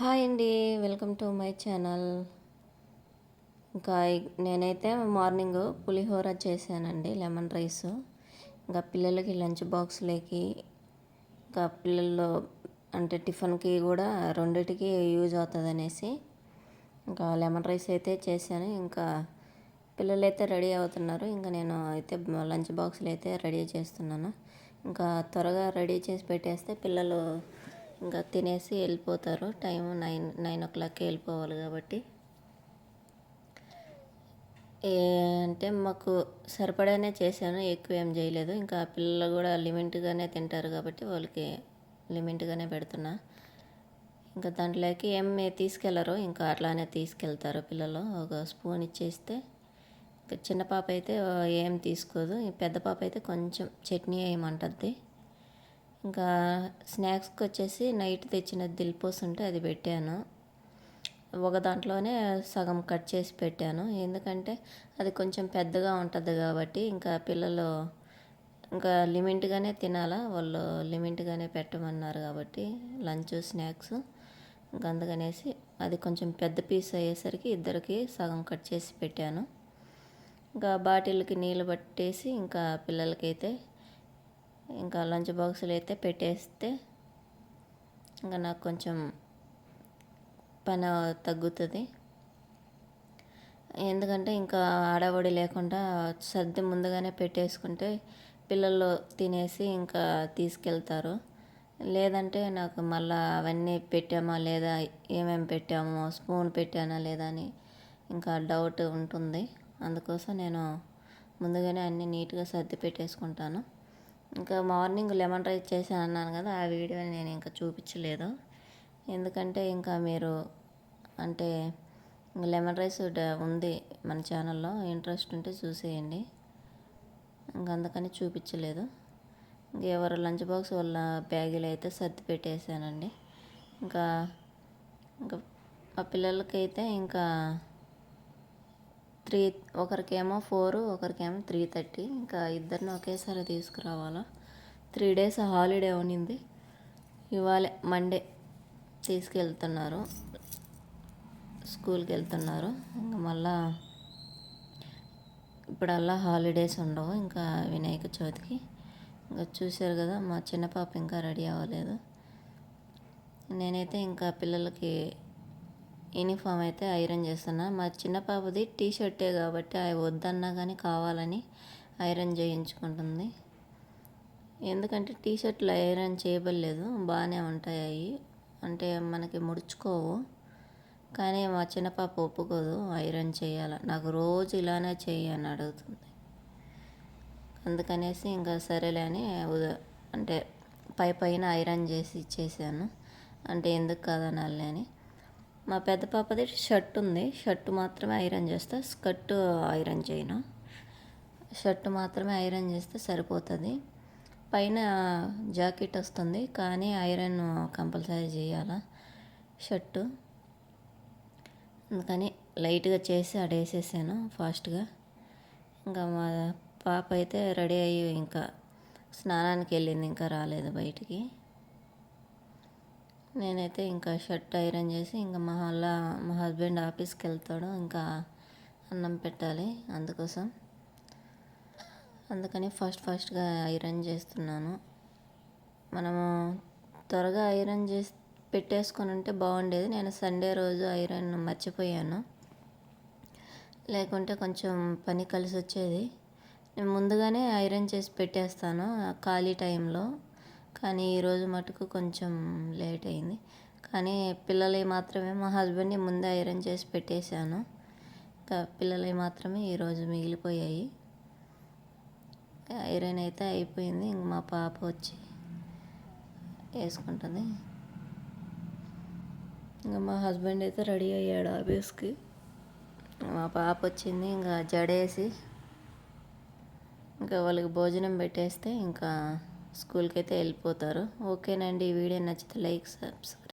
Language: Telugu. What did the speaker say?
హాయ్ అండి వెల్కమ్ టు మై ఛానల్. ఇంకా నేనైతే మార్నింగ్ పులిహోర చేశానండి లెమన్ రైస్. ఇంకా పిల్లలకి లంచ్ బాక్స్లోకి ఇంకా పిల్లల్లో అంటే టిఫిన్కి కూడా రెండిటికి యూజ్ అవుతుంది అనేసి ఇంకా లెమన్ రైస్ అయితే చేశాను. ఇంకా పిల్లలు అయితే రెడీ అవుతున్నారు ఇంకా నేను అయితే లంచ్ బాక్స్లు అయితే రెడీ చేస్తున్నాను. ఇంకా త్వరగా రెడీ చేసి పెట్టేస్తే పిల్లలు ఇంకా తినేసి వెళ్ళిపోతారు. టైం నైన్ నైన్ ఓ క్లాక్కి వెళ్ళిపోవాలి కాబట్టి. ఏ అంటే మాకు సరిపడానే చేశాను ఎక్కువ ఏం చేయలేదు. ఇంకా పిల్లలు కూడా లిమిట్గానే తింటారు కాబట్టి వాళ్ళకి లిమిట్గానే పెడుతున్నా. ఇంకా దాంట్లోకి ఏం తీసుకెళ్ళరు ఇంకా అట్లానే తీసుకెళ్తారు పిల్లలు. ఒక స్పూన్ ఇచ్చేస్తే ఇంకా చిన్న పాప అయితే ఏం తీసుకోదు. పెద్ద పాప అయితే కొంచెం చట్నీ వేయమంటుంది ఇంకా స్నాక్స్కి వచ్చేసి నైట్ తెచ్చిన దిల్పోస్ ఉంటే అది పెట్టాను. ఒక దాంట్లోనే సగం కట్ చేసి పెట్టాను. ఎందుకంటే అది కొంచెం పెద్దగా ఉంటుంది కాబట్టి ఇంకా పిల్లలు ఇంకా లిమిట్గానే తినాలా? వాళ్ళు లిమిట్గానే పెట్టమన్నారు కాబట్టి లంచ్ స్నాక్స్ ఇంకా అందుకనేసి అది కొంచెం పెద్ద పీస్ అయ్యేసరికి ఇద్దరికి సగం కట్ చేసి పెట్టాను. ఇంకా బాటిల్కి నీళ్ళు పట్టేసి ఇంకా పిల్లలకైతే ఇంకా లంచ్ బాక్సులు అయితే పెట్టేస్తే ఇంకా నాకు కొంచెం పని తగ్గుతుంది. ఎందుకంటే ఇంకా ఆడబడి లేకుండా సర్ది ముందుగానే పెట్టేసుకుంటే పిల్లలు తినేసి ఇంకా తీసుకెళ్తారు. లేదంటే నాకు మళ్ళీ అవన్నీ పెట్టామా లేదా ఏమేమి పెట్టామో స్పూన్ పెట్టానా లేదా అని ఇంకా డౌట్ ఉంటుంది. అందుకోసం నేను ముందుగానే అన్నీ నీట్గా సర్ది పెట్టేసుకుంటాను. ఇంకా మార్నింగ్ లెమన్ రైస్ చేశాను అన్నాను కదా ఆ వీడియో నేను ఇంకా చూపించలేదు. ఎందుకంటే ఇంకా మీరు అంటే లెమన్ రైస్ ఉంది మన ఛానల్లో ఇంట్రెస్ట్ ఉంటే చూసేయండి. ఇంకా అందుకని చూపించలేదు. ఎవరు లంచ్ బాక్స్ వాళ్ళ బ్యాగులు అయితే సర్ది పెట్టేశానండి. ఇంకా ఇంకా మా పిల్లలకైతే ఇంకా త్రీ ఒకరికేమో ఫోర్ ఒకరికేమో త్రీ థర్టీ. ఇంకా ఇద్దరిని ఒకేసారి తీసుకురావాలా? త్రీ డేస్ హాలిడే ఉన్నింది. ఇవాళ మండే తీసుకెళ్తున్నారు. స్కూల్కి వెళ్తున్నారు. ఇంకా మళ్ళా ఇప్పుడల్లా హాలిడేస్ ఉండవు. ఇంకా వినాయక చవితికి ఇంకా చూశారు కదా మా చిన్న పాప ఇంకా రెడీ అవ్వలేదు. నేనైతే ఇంకా పిల్లలకి యూనిఫామ్ అయితే ఐరన్ చేస్తున్నా. మా చిన్న పాపది టీ షర్టే కాబట్టి అవి వద్దన్నా కానీ కావాలని ఐరన్ చేయించుకుంటుంది. ఎందుకంటే టీ షర్ట్లు ఐరన్ చేయబడలేదు. బాగానే ఉంటాయి అవి అంటే మనకి ముడుచుకోవు. కానీ మా చిన్న పాప ఒప్పుకోదు ఐరన్ చేయాల. నాకు రోజు ఇలానే చేయి అని అడుగుతుంది. అందుకనేసి ఇంకా సరేలే అని అంటే పై పైన ఐరన్ చేసి ఇచ్చేసాను. అంటే ఎందుకు కాదనాలి అని. మా పెద్ద పాపది షర్ట్ ఉంది. షర్ట్ మాత్రమే ఐరన్ చేస్తా. స్కర్ట్ ఐరన్ చేయను. షర్ట్ మాత్రమే ఐరన్ చేస్తే సరిపోతుంది. పైన జాకెట్ వస్తుంది. కానీ ఐరన్ కంపల్సరీ చేయాలా షర్టు. అందుకని లైట్గా చేసి అడేసేసాను ఫాస్ట్గా. ఇంకా మా పాప అయితే రెడీ అయ్యి ఇంకా స్నానానికి వెళ్ళింది. ఇంకా రాలేదు బయటికి. నేనైతే ఇంకా షర్ట్ ఐరన్ చేసి ఇంకా మా వాళ్ళ మా హస్బెండ్ ఆఫీస్కి వెళ్తాడు ఇంకా అన్నం పెట్టాలి అందుకోసం. అందుకని ఫస్ట్ ఫస్ట్గా ఐరన్ చేస్తున్నాను. మనము త్వరగా ఐరన్ చేసి పెట్టేసుకొని ఉంటే బాగుండేది. నేను సండే రోజు ఐరన్ మర్చిపోయాను. లేకుంటే కొంచెం పని కలిసి వచ్చేది నేను ముందుగానే ఐరన్ చేసి పెట్టేస్తాను ఖాళీ టైంలో. కానీ ఈరోజు మటుకు కొంచెం లేట్ అయింది. కానీ పిల్లలవి మాత్రమే మా హస్బెండ్ని ముందే ఐరన్ చేసి పెట్టేశాను. ఇంకా పిల్లలవి మాత్రమే ఈరోజు మిగిలిపోయాయి. ఐరన్ అయితే అయిపోయింది. ఇంక మా పాప వచ్చి వేసుకుంటుంది. ఇంకా మా హస్బెండ్ అయితే రెడీ అయ్యాడు ఆఫీస్కి. మా పాప వచ్చింది. ఇంకా జడేసి ఇంకా వాళ్ళకి భోజనం పెట్టేస్తే ఇంకా స్కూల్కి అయితే వెళ్ళిపోతారు. ఓకేనండి ఈ వీడియో నచ్చితే లైక్ సబ్స్క్రైబ్